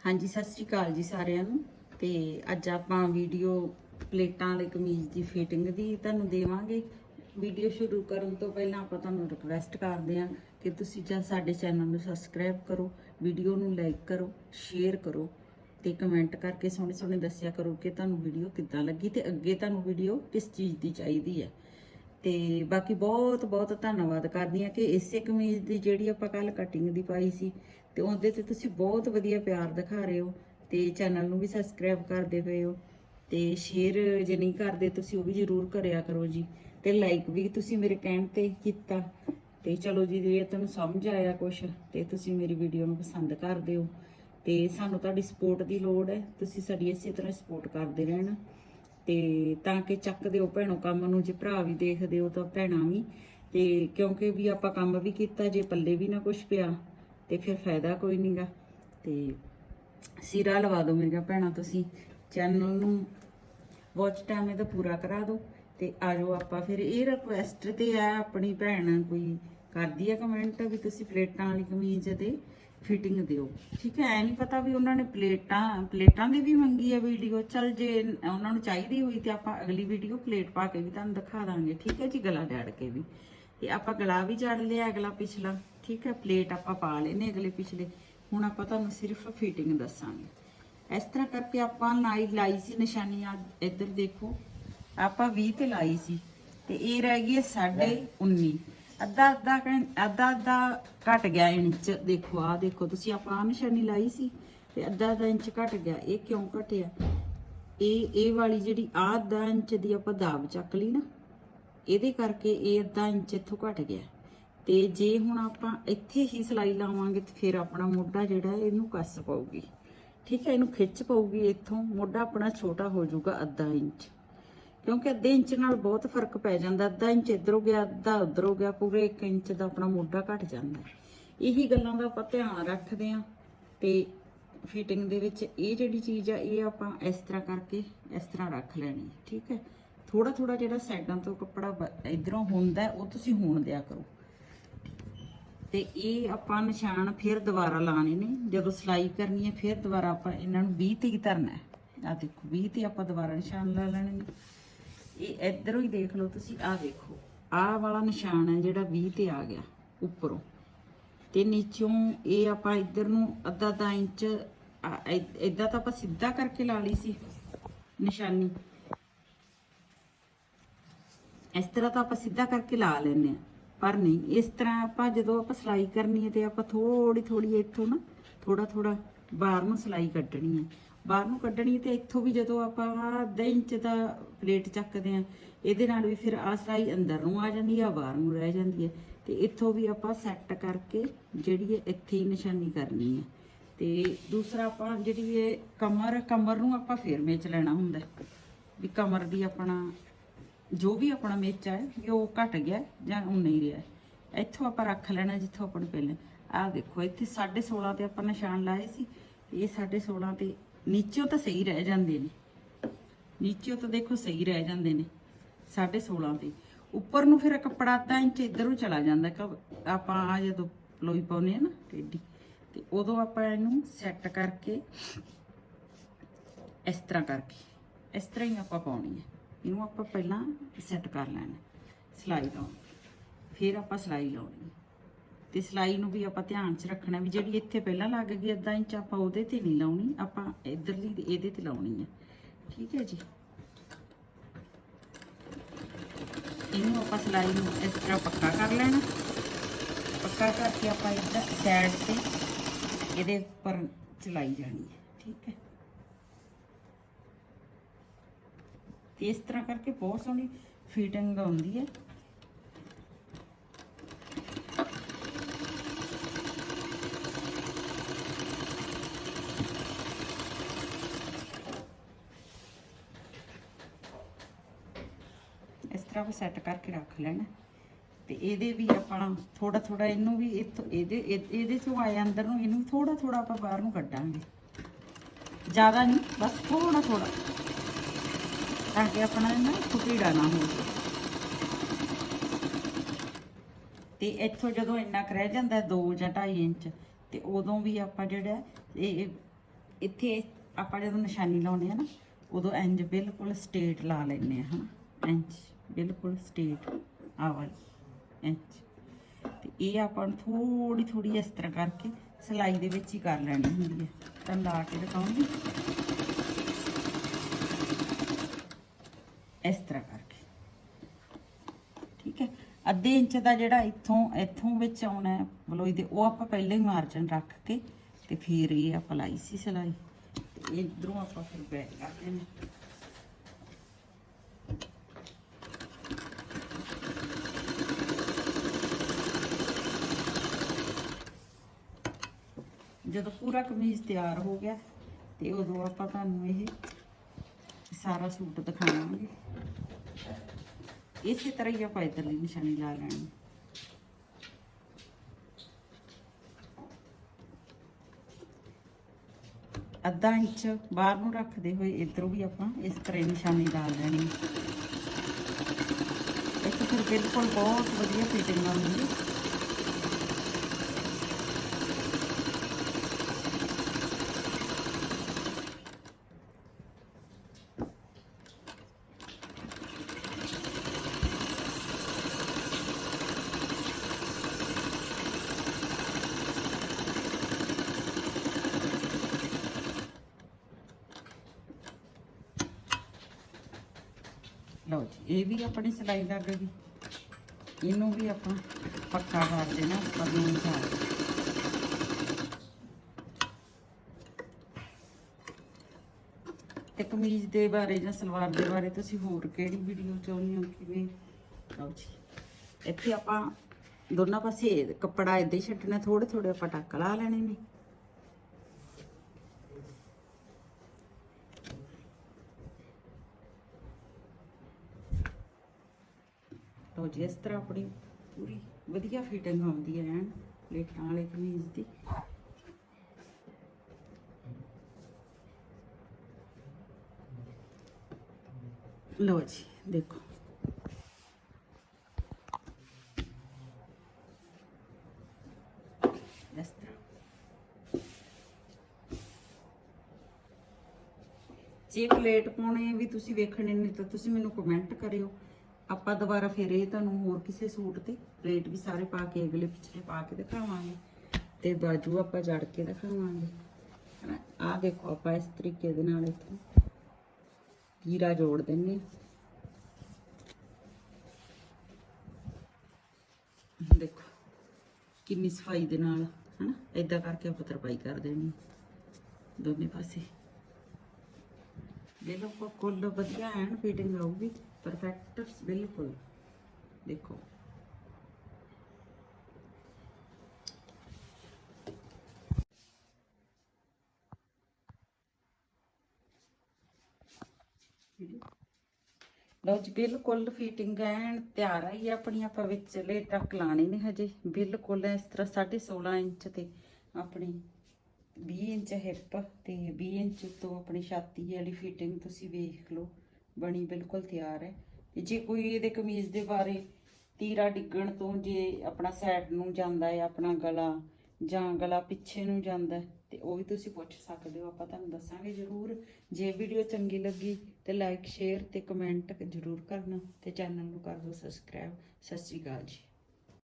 ਹਾਂਜੀ, ਸਤਿ ਸ਼੍ਰੀ ਅਕਾਲ ਜੀ ਸਾਰਿਆਂ ਨੂੰ। ਤੇ ਅੱਜ ਆਪਾਂ ਵੀਡੀਓ ਪਲੇਟਾਂ ਵਾਲੇ ਕਮੀਜ਼ ਦੀ ਫਿਟਿੰਗ ਦੀ ਤੁਹਾਨੂੰ ਦੇਵਾਂਗੇ। ਵੀਡੀਓ ਸ਼ੁਰੂ ਕਰਨ ਤੋਂ ਪਹਿਲਾਂ ਆਪਾਂ ਤੁਹਾਨੂੰ ਰਿਕਵੈਸਟ ਕਰਦੇ ਹਾਂ ਕਿ ਤੁਸੀਂ ਜਾਂ ਸਾਡੇ ਚੈਨਲ ਨੂੰ ਸਬਸਕ੍ਰਾਈਬ ਕਰੋ, ਵੀਡੀਓ ਨੂੰ ਲਾਈਕ ਕਰੋ ਸ਼ੇਅਰ ਕਰੋ ਤੇ ਕਮੈਂਟ ਕਰਕੇ ਸੋਹਣੇ ਸੋਹਣੇ ਦੱਸਿਆ ਕਰੋ ਕਿ ਤੁਹਾਨੂੰ ਵੀਡੀਓ ਕਿੱਦਾਂ ਲੱਗੀ ਤੇ ਅੱਗੇ ਤੁਹਾਨੂੰ ਵੀਡੀਓ ਕਿਸ ਚੀਜ਼ ਦੀ ਚਾਹੀਦੀ ਹੈ। ਤੇ ਬਾਕੀ ਬਹੁਤ ਬਹੁਤ ਧੰਨਵਾਦ ਕਰਦੀ ਹਾਂ ਕਿ ਇਸੇ ਕਮੀਜ਼ ਦੀ ਜਿਹੜੀ ਆਪਾਂ ਕੱਲ ਕਟਿੰਗ ਦੀ ਪਾਈ ਸੀ ਤੇ ਉਹਦੇ ਤੇ ਤੁਸੀਂ ਬਹੁਤ ਵਧੀਆ ਪਿਆਰ ਦਿਖਾ ਰਹੇ ਹੋ ਤੇ ਚੈਨਲ ਨੂੰ ਵੀ ਸਬਸਕ੍ਰਾਈਬ ਕਰਦੇ ਪਏ ਹੋ ਤੇ ਸ਼ੇਅਰ ਜੇ ਨਹੀਂ ਕਰਦੇ ਤੁਸੀਂ ਉਹ ਵੀ ਜ਼ਰੂਰ ਕਰਿਆ ਕਰੋ ਜੀ ਤੇ ਲਾਈਕ ਵੀ ਤੁਸੀਂ ਮੇਰੇ ਕਹਿਣ ਤੇ ਕੀਤਾ ਤੇ ਚਲੋ ਜੀ, ਜੇ ਤੁਹਾਨੂੰ ਸਮਝ ਆਇਆ ਕੁਛ ਤੇ ਤੁਸੀਂ ਮੇਰੀ ਵੀਡੀਓ ਨੂੰ ਪਸੰਦ ਕਰਦੇ ਹੋ ਤੇ ਸਾਨੂੰ ਤੁਹਾਡੀ ਸਪੋਰਟ ਦੀ ਲੋੜ ਹੈ, ਤੁਸੀਂ ਸਾਡੀ ਇਸੇ ਤਰ੍ਹਾਂ ਸਪੋਰਟ ਕਰਦੇ ਰਹਿਣਾ। ਤੇ ਤਾਂ ਕਿ ਚੱਕਦੇ ਹੋ ਭੈਣੋ, ਕੰਮ ਨੂੰ ਜੇ ਭਰਾ ਵੀ ਦੇਖਦੇ ਹੋ ਤਾਂ ਭੈਣਾਂ ਵੀ। ਤੇ ਕਿਉਂਕਿ ਵੀ ਆਪਾਂ ਕੰਮ ਵੀ ਕੀਤਾ, ਜੇ ਪੱਲੇ ਵੀ ਨਾ ਕੁਝ ਪਿਆ, ਤੇ ਫਿਰ ਫਾਇਦਾ ਕੋਈ ਨਹੀਂਗਾ ਤੇ ਸਿਰਾ ਲਵਾ ਦਿਓ ਮੇਰੀਆਂ ਭੈਣਾਂ ਤੁਸੀਂ। ਚੈਨਲ ਨੂੰ ਵਾਚ ਟਾਈਮ ਇਹਦਾ ਪੂਰਾ ਕਰਾ ਦਿਓ ਤੇ ਆਜੋ ਆਪਾਂ ਫਿਰ। ਇਹ ਰਿਕੁਐਸਟ ਤੇ ਆ ਆਪਣੀ ਭੈਣ ਕੋਈ ਕਰਦੀ ਆ ਕਮੈਂਟ ਵੀ ਤੁਸੀਂ ਪਲੇਟਾਂ ਵਾਲੀ ਕਮੀਜ਼ ਦੇ। ਫਿਟਿੰਗ ਦਿਓ। ਠੀਕ ਹੈ, ਐ ਨਹੀਂ ਪਤਾ ਵੀ ਉਹਨਾਂ ਨੇ ਪਲੇਟਾਂ ਪਲੇਟਾਂ ਦੀ ਵੀ ਮੰਗੀ ਹੈ ਵੀਡੀਓ ਚਲ ਜੇ ਉਹਨਾਂ ਨੂੰ ਚਾਹੀਦੀ ਹੋਈ ਤੇ ਆਪਾਂ ਅਗਲੀ ਵੀਡੀਓ ਪਲੇਟ ਪਾ ਕੇ ਵੀ ਤੁਹਾਨੂੰ ਦਿਖਾ ਦਾਂਗੇ। ਠੀਕ ਹੈ ਜੀ, ਗਲਾ ਜੜ ਕੇ ਵੀ। ਤੇ ਆਪਾਂ ਗਲਾ ਵੀ ਜੜ ਲਿਆ ਅਗਲਾ ਪਿਛਲਾ। ਠੀਕ ਹੈ ਪਲੇਟ ਆਪਾਂ ਪਾ ਲੈਨੇ ਅਗਲੇ ਪਿਛਲੇ। ਹੁਣ ਆਪਾਂ ਤੁਹਾਨੂੰ ਸਿਰਫ ਫਿਟਿੰਗ ਦੱਸਾਂਗੇ। ਇਸ ਤਰ੍ਹਾਂ ਕਰਕੇ ਆਪਾਂ ਲਾਈ ਲਾਈ ਸੀ ਨਿਸ਼ਾਨੀ ਆ ਇੱਧਰ ਦੇਖੋ। ਆਪਾਂ 20 ਤੇ ਲਾਈ ਸੀ। ਤੇ ਇਹ ਰਹਿ ਗਈ 19.5 ਅੱਧਾ ਅੱਧਾ ਘੰ- ਅੱਧਾ ਅੱਧਾ ਘਟ ਗਿਆ ਇੰਚ। ਦੇਖੋ ਆ ਦੇਖੋ, ਤੁਸੀਂ ਆਪਾਂ ਆਹ ਨਿਸ਼ਾਨੀ ਲਾਈ ਸੀ ਤੇ ਅੱਧਾ ਅੱਧਾ ਇੰਚ ਘਟ ਗਿਆ। ਇਹ ਕਿਉਂ ਘਟਿਆ? ਇਹ ਇਹ ਵਾਲੀ ਜਿਹੜੀ ਆਹ ਅੱਧਾ ਇੰਚ ਦੀ ਆਪਾਂ ਦਾਬ ਚੱਕ ਲਈ ਨਾ, ਇਹਦੇ ਕਰਕੇ ਇਹ ਅੱਧਾ ਇੰਚ ਇੱਥੋਂ ਘਟ ਗਿਆ। ਤੇ ਜੇ ਹੁਣ ਆਪਾਂ ਇੱਥੇ ਹੀ ਸਲਾਈ ਲਾਵਾਂਗੇ ਤੇ ਫਿਰ ਆਪਣਾ ਮੋਢਾ ਜਿਹੜਾ ਇਹਨੂੰ ਕੱਸ ਪਾਊਗੀ। ਠੀਕ ਹੈ, ਇਹਨੂੰ ਖਿੱਚ ਪਊਗੀ ਇੱਥੋਂ। ਮੋਢਾ ਆਪਣਾ ਛੋਟਾ ਹੋ ਜਾਊਗਾ ਅੱਧਾ ਇੰਚ। ਕਿਉਂਕਿ ਅੱਧੇ ਇੰਚ ਨਾਲ ਬਹੁਤ ਫ਼ਰਕ ਪੈ ਜਾਂਦਾ ਅੱਧਾ ਇੰਚ ਇਧਰੋਂ ਗਿਆ ਅੱਧਾ ਉਧਰੋਂ ਗਿਆ ਪੂਰੇ 1 ਇੰਚ ਦਾ ਆਪਣਾ ਮੋਢਾ ਘਟ ਜਾਂਦਾ। ਇਹੀ ਗੱਲਾਂ ਦਾ ਆਪਾਂ ਧਿਆਨ ਰੱਖਦੇ ਆਂ ਤੇ ਫਿਟਿੰਗ ਦੇ ਵਿੱਚ ਇਹ ਜਿਹੜੀ ਚੀਜ਼ ਆ ਇਹ ਆਪਾਂ ਇਸ ਤਰ੍ਹਾਂ ਕਰਕੇ ਇਸ ਤਰ੍ਹਾਂ ਰੱਖ ਲੈਣੀ ਹੈ, ਠੀਕ ਹੈ? ਥੋੜਾ ਥੋੜਾ ਜਿਹੜਾ ਸਾਈਡਾਂ ਤੋਂ ਕੱਪੜਾ ਇਧਰੋਂ ਹੁੰਦਾ ਉਹ ਤੁਸੀਂ ਹੋਣ ਦਿਆ ਕਰੋ। ਤੇ ਇਹ ਆਪਾਂ ਨਿਸ਼ਾਨ ਫਿਰ ਦੁਬਾਰਾ ਲਾਣੇ ਨੇ ਜਦੋਂ ਸਲਾਈ ਕਰਨੀ ਹੈ ਫਿਰ ਦੁਬਾਰਾ ਆਪਾਂ ਇਹਨਾਂ ਨੂੰ 20 ਤੇ ਹੀ ਧਰਨਾ ਹੈ। ਆ ਦੇਖੋ 20 ਤੇ ਆਪਾਂ ਦੁਬਾਰਾ ਨਿਸ਼ਾਨ ਲਾ ਲੈਣੇ ਨੇ। ਇਹ ਇਧਰੋਂ ਹੀ ਦੇਖ ਲਓ ਤੁਸੀਂ, ਆਹ ਵੇਖੋ। ਆਹ ਵਾਲਾ ਨਿਸ਼ਾਨ ਹੈ ਜਿਹੜਾ 20 ਤੇ ਆ ਗਿਆ, ਉੱਪਰੋਂ। ਤੇ ਨੀਚੋਂ ਇਹ ਆਪਾਂ ਇੱਧਰ ਨੂੰ ਅੱਧਾ ਅੱਧਾ ਇੰਚ ਇਦਾਂ ਤਾਂ ਆਪਾਂ ਸਿੱਧਾ ਕਰਕੇ ਲਾ ਲਈ ਸੀ ਨਿਸ਼ਾਨੀ। ਇਸ ਤਰ੍ਹਾਂ ਤਾਂ ਆਪਾਂ ਸਿੱਧਾ ਕਰਕੇ ਲਾ ਲੈਨੇ ਆ ਪਰ ਨਹੀਂ, ਇਸ ਤਰ੍ਹਾਂ ਆਪਾਂ ਜਦੋਂ ਆਪਾਂ ਸਲਾਈ ਕਰਨੀ ਹੈ ਤੇ ਆਪਾਂ ਥੋੜੀ ਥੋੜੀ ਇੱਥੋਂ ਨਾ ਥੋੜਾ ਥੋੜਾ ਬਾਹਰ ਨੂੰ ਸਲਾਈ ਕੱਢਣੀ ਹੈ। ਬਾਹਰ ਨੂੰ ਕੱਢਣੀ ਤੇ ਇੱਥੋਂ ਵੀ ਜਦੋਂ ਆਪਾਂ ਆਹ ਅੱਧਾ ਇੰਚ ਦਾ ਪਲੇਟ ਚੱਕਦੇ ਆ ਇਹਦੇ ਨਾਲ ਵੀ ਫਿਰ ਆ ਸਲਾਈ ਅੰਦਰ ਨੂੰ ਆ ਜਾਂਦੀ ਆ ਬਾਹਰ ਨੂੰ ਰਹਿ ਜਾਂਦੀ ਹੈ ਤੇ ਇੱਥੋਂ ਵੀ ਆਪਾਂ ਸੈੱਟ ਕਰਕੇ ਜਿਹੜੀ ਹੈ ਇੱਥੇ ਹੀ ਨਿਸ਼ਾਨੀ ਕਰਨੀ ਹੈ ਤੇ ਦੂਸਰਾ ਆਪਾਂ ਜਿਹੜੀ ਇਹ ਕਮਰ ਕਮਰ ਨੂੰ ਆਪਾਂ ਫੇਰ ਮੇਚ ਲੈਣਾ ਹੁੰਦਾ ਵੀ ਕਮਰ ਦੀ ਆਪਣਾ ਜੋ ਵੀ ਆਪਣਾ ਮੇਚਾ ਹੈ ਵੀ ਉਹ ਘਟ ਗਿਆ ਜਾਂ ਉਹ ਨਹੀਂ ਰਿਹਾ। ਇੱਥੋਂ ਆਪਾਂ ਰੱਖ ਲੈਣਾ ਜਿੱਥੋਂ ਆਪਾਂ ਨੂੰ ਪਹਿਲਾਂ। ਆਹ ਦੇਖੋ, ਇੱਥੇ 16.5 ਤੇ ਆਪਾਂ ਨਿਸ਼ਾਨ ਲਾਏ ਸੀ। ਇਹ 16.5 ਤੇ ਨੀਚਿਓ ਤਾਂ ਸਹੀ ਰਹਿ ਜਾਂਦੇ ਨੇ। ਨੀਚਿਓ ਤਾਂ ਦੇਖੋ ਸਹੀ ਰਹਿ ਜਾਂਦੇ ਨੇ 16.5 ਤੇ। ਉੱਪਰ ਨੂੰ ਫਿਰ ਕੱਪੜਾ ਤਾਂ ਇੰਚ ਇਧਰੋਂ ਚਲਾ ਜਾਂਦਾ ਕ- ਆਪਾਂ ਆ ਜਦੋਂ ਲੋਈ ਪਾਉਨੇ ਆ ਨਾ, ਟੇਢੀ, ਤੇ ਉਦੋਂ ਆਪਾਂ ਇਹਨੂੰ ਸੈੱਟ ਕਰਕੇ ਇਸ ਤਰ੍ਹਾਂ ਕਰਕੇ, ਇਸ ਤਰ੍ਹਾਂ ਹੀ ਆਪਾਂ ਪਾਉਣੀ ਹੈ। ਇਹਨੂੰ ਆਪਾਂ ਪਹਿਲਾਂ ਸੈੱਟ ਕਰ ਲੈਣਾ, ਸਲਾਈ ਲਾਉਣੀ। ਫਿਰ ਆਪਾਂ ਸਲਾਈ ਲਾਉਣੀ ਹੈ। ਤੇ ਸਲਾਈ ਨੂੰ ਵੀ ਆਪਾਂ ਧਿਆਨ 'ਚ ਰੱਖਣਾ ਵੀ ਜਿਹੜੀ ਇੱਥੇ ਪਹਿਲਾਂ ਲੱਗ ਗਈ ਅੱਧਾ ਇੰਚ ਆਪਾਂ ਉਹਦੇ ਤੇ ਨਹੀਂ ਲਾਉਣੀ, ਆਪਾਂ ਇਧਰਲੀ ਇਹਦੇ ਤੇ ਲਾਉਣੀ ਹੈ ਠੀਕ ਹੈ ਜੀ? ਇਹਨੂੰ ਆਪਾਂ ਸਲਾਈ ਨੂੰ ਇਸ ਤਰ੍ਹਾਂ ਪੱਕਾ ਕਰ ਲੈਣਾ। ਪੱਕਾ ਕਰਕੇ ਆਪਾਂ ਇੱਧਰ ਸਾਈਡ ਤੇ ਇਹਦੇ ਉੱਪਰ ਚਲਾਈ ਜਾਣੀ ਹੈ। ਠੀਕ ਹੈ? ਤੇ ਇਸ ਤਰ੍ਹਾਂ ਕਰਕੇ ਬਹੁਤ ਸੋਹਣੀ ਫਿਟਿੰਗ ਆਉਂਦੀ ਹੈ। ਇਸ ਤਰ੍ਹਾਂ ਸੈੱਟ ਕਰਕੇ ਰੱਖ ਲੈਣਾ। ਤੇ ਇਹਦੇ ਵੀ ਆਪਾਂ ਥੋੜਾ ਥੋੜਾ ਇਹਨੂੰ ਵੀ ਇੱਥੋਂ ਇਹਦੇ ਇਹਦੇ ਚੋਂ ਆਏ ਅੰਦਰ ਨੂੰ ਇਹਨੂੰ ਥੋੜਾ ਥੋੜਾ ਆਪਾਂ ਬਾਹਰ ਨੂੰ ਕੱਢਾਂਗੇ। ਜ਼ਿਆਦਾ ਨਹੀਂ, ਬਸ ਥੋੜਾ ਥੋੜਾ ਤਾਂ ਕਿ ਆਪਣਾ ਨਾ ਫੁੱਟੀੜਾ ਨਾ ਹੋਵੇ ਤੇ ਇੱਥੋਂ ਜਦੋਂ ਇੰਨਾ ਕੁ ਰਹਿ ਜਾਂਦਾ 2 ਜਾਂ 2.5 ਇੰਚ, ਤੇ ਉਦੋਂ ਵੀ ਆਪਾਂ ਜਿਹੜਾ ਇਹ ਇੱਥੇ ਆਪਾਂ ਜਦੋਂ ਨਿਸ਼ਾਨੀ ਲਾਉਂਦੇ ਆ ਨਾ, ਉਦੋਂ ਇੰਜ ਬਿਲਕੁਲ ਸਟੇਟ ਲਾ ਲੈਂਦੇ ਆ ਹਨਾ ਇੰਜ ਬਿਲਕੁਲ ਸਟੇਟ ਆ ਇੰਚ। ਇੰਜ ਤੇ ਇਹ ਆਪਾਂ ਨੂੰ ਥੋੜੀ ਥੋੜੀ ਇਸ ਤਰ੍ਹਾਂ ਕਰਕੇ ਸਿਲਾਈ ਦੇ ਵਿੱਚ ਹੀ ਕਰ ਲੈਣੀ ਹੁੰਦੀ ਹੈ। ਤਾਂ ਲਾ ਕੇ ਦਿਖਾਉਂਗੀ। ਇਸ ਤਰ੍ਹਾਂ ਕਰਕੇ। ਠੀਕ ਹੈ? ਅੱਧੇ ਇੰਚ ਦਾ ਜਿਹੜਾ ਇੱਥੋਂ ਇੱਥੋਂ ਵਿੱਚ ਆਉਣਾ ਹੈ ਬਲੋਈ ਦੇ, ਉਹ ਆਪਾਂ ਪਹਿਲਾਂ ਹੀ ਮਾਰਜਨ ਰੱਖ ਕੇ ਤੇ ਫਿਰ ਇਹ ਆਪਾਂ ਲਾਈ ਸੀ ਸਿਲਾਈ। ਤੇ ਇਧਰੋਂ ਆਪਾਂ ਫਿਰ ਬੈਕ ਕਰ ਨੇ ਜਦੋਂ ਪੂਰਾ ਕਮੀਜ਼ ਤਿਆਰ ਹੋ ਗਿਆ ਤੇ ਉਦੋਂ ਆਪਾਂ ਤੁਹਾਨੂੰ ਇਹ ਸਾਰਾ ਸੂਟ ਦਿਖਾਵਾਂਗੇ। ਇਸੇ ਤਰ੍ਹਾਂ ਹੀ ਆਪਾਂ ਇਧਰਲੀ ਨਿਸ਼ਾਨੀ ਲਾ ਲੈਣੀ। ਅੱਧਾ ਇੰਚ ਬਾਹਰ ਨੂੰ ਰੱਖਦੇ ਹੋਏ ਇਧਰੋਂ ਵੀ ਆਪਾਂ ਇਸ ਤਰ੍ਹਾਂ ਹੀ ਨਿਸ਼ਾਨੀ ਲਾ ਲੈਣੀ। ਇੱਕ ਫਿਰ ਬਿਲਕੁਲ ਬਹੁਤ ਵਧੀਆ ਫਿਟਿੰਗ ਆਉਂਦੀ ਹੈ ਲਓ ਜੀ ਇਹ ਵੀ ਆਪਣੀ ਸਿਲਾਈ ਲੱਗ ਗਈ ਇਹਨੂੰ ਵੀ ਆਪਾਂ ਪੱਕਾ ਕਰ ਦੇਣਾ ਉੱਪਰ ਨੂੰ ਤੇ ਕਮੀਜ਼ ਦੇ ਬਾਰੇ ਜਾਂ ਸਲਵਾਰ ਦੇ ਬਾਰੇ ਤੁਸੀਂ ਹੋਰ ਕਿਹੜੀ ਵੀਡੀਓ ਚਾਹੁੰਦੇ ਹੋ? ਕਿਵੇਂ? ਲਓ ਜੀ। ਇੱਥੇ ਆਪਾਂ ਦੋਨਾਂ ਪਾਸੇ ਕੱਪੜਾ ਏਦਾਂ ਹੀ ਛੱਡਣਾ ਥੋੜੇ ਥੋੜੇ ਆਪਾਂ ਟੱਕ ਲਾ ਲੈਣੇ ਨੇ। ਲਓ ਜੀ ਇਸ ਤਰ੍ਹਾਂ ਆਪਣੀ ਪੂਰੀ ਵਧੀਆ ਫਿਟਿੰਗ ਆਉਂਦੀ ਹੈ ਐਨ ਪਲੇਟਾਂ ਵਾਲੇ ਕਮੀਜ਼ ਦੀ। ਲਓ ਜੀ, ਦੇਖੋ। ਇਸ ਤਰ੍ਹਾਂ। ਜੇ ਪਲੇਟ ਪਾਉਣੇ ਵੀ ਤੁਸੀਂ ਵੇਖਣੇ ਨੇ ਤਾਂ ਤੁਸੀਂ ਮੈਨੂੰ ਕਮੈਂਟ ਕਰਿਓ। ਆਪਾਂ ਦੁਬਾਰਾ ਫਿਰ ਇਹ ਤੁਹਾਨੂੰ ਹੋਰ ਕਿਸੇ ਸੂਟ ਤੇ ਪਲੇਟ ਵੀ ਸਾਰੇ ਪਾ ਕੇ, ਅਗਲੇ ਪਿਛਲੇ ਪਾ ਕੇ ਦਿਖਾਵਾਂਗੇ। ਤੇ ਬਾਜੂ ਆਪਾਂ ਜੜ ਕੇ ਦਿਖਾਵਾਂਗੇ। ਹਨਾ? ਆਹ ਦੇਖੋ ਆਪਾਂ ਇਸ ਤਰੀਕੇ ਦੇ ਨਾਲ ਇੱਥੇ ਕੀਰਾ ਜੋੜ ਦਿੰਨੇ ਹਾਂ। ਦੇਖੋ ਕਿੰਨੀ ਸਫ਼ਾਈ ਦੇ ਨਾਲ, ਹਨਾ? ਏਦਾਂ ਕਰਕੇ ਆਪਾਂ ਤਰਪਾਈ ਕਰ ਦੇਣੀ। ਦੋਨੇ ਪਾਸੇ। ਬਿਲਕੁਲ ਕੁੱਲ ਵਧੀਆ ਐਨ ਫਿਟਿੰਗ ਆਊਗੀ ਪਰਫੈਕਟ ਬਿਲਕੁਲ। ਦੇਖੋ। ਲਓ ਜੀ, ਬਿਲਕੁਲ ਫਿਟਿੰਗ ਐਨ ਤਿਆਰ ਆਈ ਹੈ ਆਪਣੀ ਆਪਾਂ ਵਿਚਲੇ ਟੱਕ ਲਾਣੇ ਨੇ ਹਜੇ। ਬਿਲਕੁਲ ਇਸ ਤਰ੍ਹਾਂ 16.5 ਇੰਚ ਤੇ ਆਪਣੀ 20 ਇੰਚ ਹਿੱਪ ਤੇ 20 ਇੰਚ ਤੋਂ ਆਪਣੀ ਛਾਤੀ ਵਾਲੀ ਫਿਟਿੰਗ ਤੁਸੀਂ ਵੇਖ ਲਓ। ਬਣੀ ਬਿਲਕੁਲ ਤਿਆਰ ਹੈ। ਤੇ ਜੇ ਕੋਈ ਇਹਦੇ ਕਮੀਜ਼ ਦੇ ਬਾਰੇ ਤੀਰਾ ਡਿੱਗਣ ਤੋਂ ਜੇ ਆਪਣਾ ਸਾਈਡ ਨੂੰ ਜਾਂਦਾ ਹੈ ਆਪਣਾ ਗਲਾ ਜਾਂ ਗਲਾ ਪਿੱਛੇ ਨੂੰ ਜਾਂਦਾ ਹੈ, ਤੇ ਉਹ ਵੀ ਤੁਸੀਂ ਪੁੱਛ ਸਕਦੇ ਹੋ। ਆਪਾਂ ਤੁਹਾਨੂੰ ਦੱਸਾਂਗੇ ਜ਼ਰੂਰ। ਜੇ ਵੀਡੀਓ ਚੰਗੀ ਲੱਗੀ ਤੇ ਲਾਈਕ ਸ਼ੇਅਰ ਤੇ ਕਮੈਂਟ ਜ਼ਰੂਰ ਕਰਨਾ ਤੇ ਚੈਨਲ ਨੂੰ ਕਰ ਦਿਓ ਸਬਸਕ੍ਰਾਈਬ ਸਤਿ ਸ਼੍ਰੀ ਅਕਾਲ ਜੀ।